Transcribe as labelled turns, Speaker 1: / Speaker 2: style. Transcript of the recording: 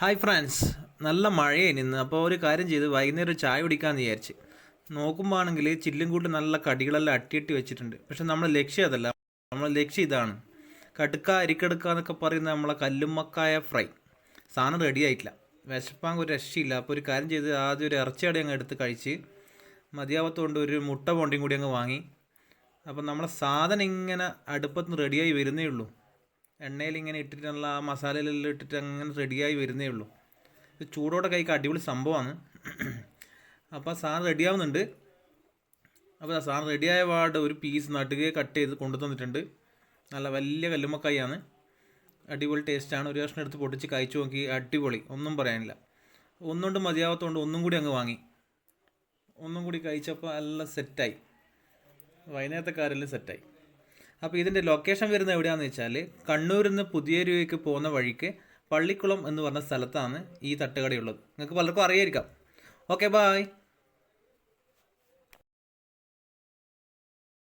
Speaker 1: Hi friends നല്ല മഴയാണ് നിന്ന് അപ്പോൾ ഒരു കാര്യം ചെയ്ത്. വൈകുന്നേരം ചായ കുടിക്കാമെന്ന് വിചാരിച്ച്. നോക്കുമ്പോൾ ആണെങ്കിൽ ചില്ലും കൂട്ടി നല്ല കടികളെല്ലാം അട്ടിയട്ടി വെച്ചിട്ടുണ്ട്. പക്ഷെ നമ്മുടെ ലക്ഷ്യം അതല്ല. നമ്മുടെ ലക്ഷ്യം ഇതാണ്. കടുക്ക അരിക്കടുക്ക എന്നൊക്കെ പറയുന്ന നമ്മളെ കല്ലുമ്മക്കായ ഫ്രൈ. സാധനം റെഡി ആയിട്ടില്ല. വിശപ്പാങ്ക് ഒരു രക്ഷയില്ല. അപ്പോൾ ഒരു കാര്യം ചെയ്ത് ആദ്യം ഒരു ഇറച്ചിയടി അങ്ങ് എടുത്ത് കഴിച്ച് മതിയാവത്തോണ്ട് ഒരു മുട്ട പോണ്ടിയും കൂടി അങ്ങ് വാങ്ങി. അപ്പം നമ്മളെ സാധനം ഇങ്ങനെ അടുപ്പത്ത് നിന്ന് റെഡിയായി വരുന്നേ ഉള്ളൂ. എണ്ണയിൽ ഇങ്ങനെ ഇട്ടിട്ടുള്ള ആ മസാലയിലെല്ലാം ഇട്ടിട്ട് അങ്ങനെ റെഡിയായി വരുന്നേ ഉള്ളൂ. ചൂടോടെ കഴിക്കാൻ അടിപൊളി സംഭവമാണ്. അപ്പോൾ സാധനം റെഡിയാവുന്നുണ്ട്. അപ്പോൾ സാധനം റെഡിയായ പാട് ഒരു പീസ് നടുക കട്ട് ചെയ്ത് കൊണ്ടു തന്നിട്ടുണ്ട് നല്ല വലിയ കല്ലുമ്മക്കായാണ്. അടിപൊളി ടേസ്റ്റാണ് ഒരു കഷ്ണം എടുത്ത് പൊട്ടിച്ച് കഴിച്ചു നോക്കി. അടിപൊളി. ഒന്നും പറയാനില്ല. ഒന്നുകൊണ്ട് മതിയാവാത്തതുകൊണ്ട് ഒന്നും കൂടി അങ്ങ് വാങ്ങി. ഒന്നും കൂടി കഴിച്ചപ്പോൾ എല്ലാം സെറ്റായി വൈകുന്നേരത്തെ കാര്യമെല്ലാം സെറ്റായി അപ്പോൾ ഇതിന്റെ ലൊക്കേഷൻ വരുന്നത് എവിടെയാണെന്ന് വെച്ചാൽ കണ്ണൂരിൽ നിന്ന് പുതിയരുവിലേക്ക് പോകുന്ന വഴിക്ക് പള്ളിക്കുളം എന്ന് പറഞ്ഞ സ്ഥലത്താണ് ഈ തട്ടുകടയുള്ളത്. നിങ്ങൾക്ക് പലർക്കും അറിയായിരിക്കാം. Okay bye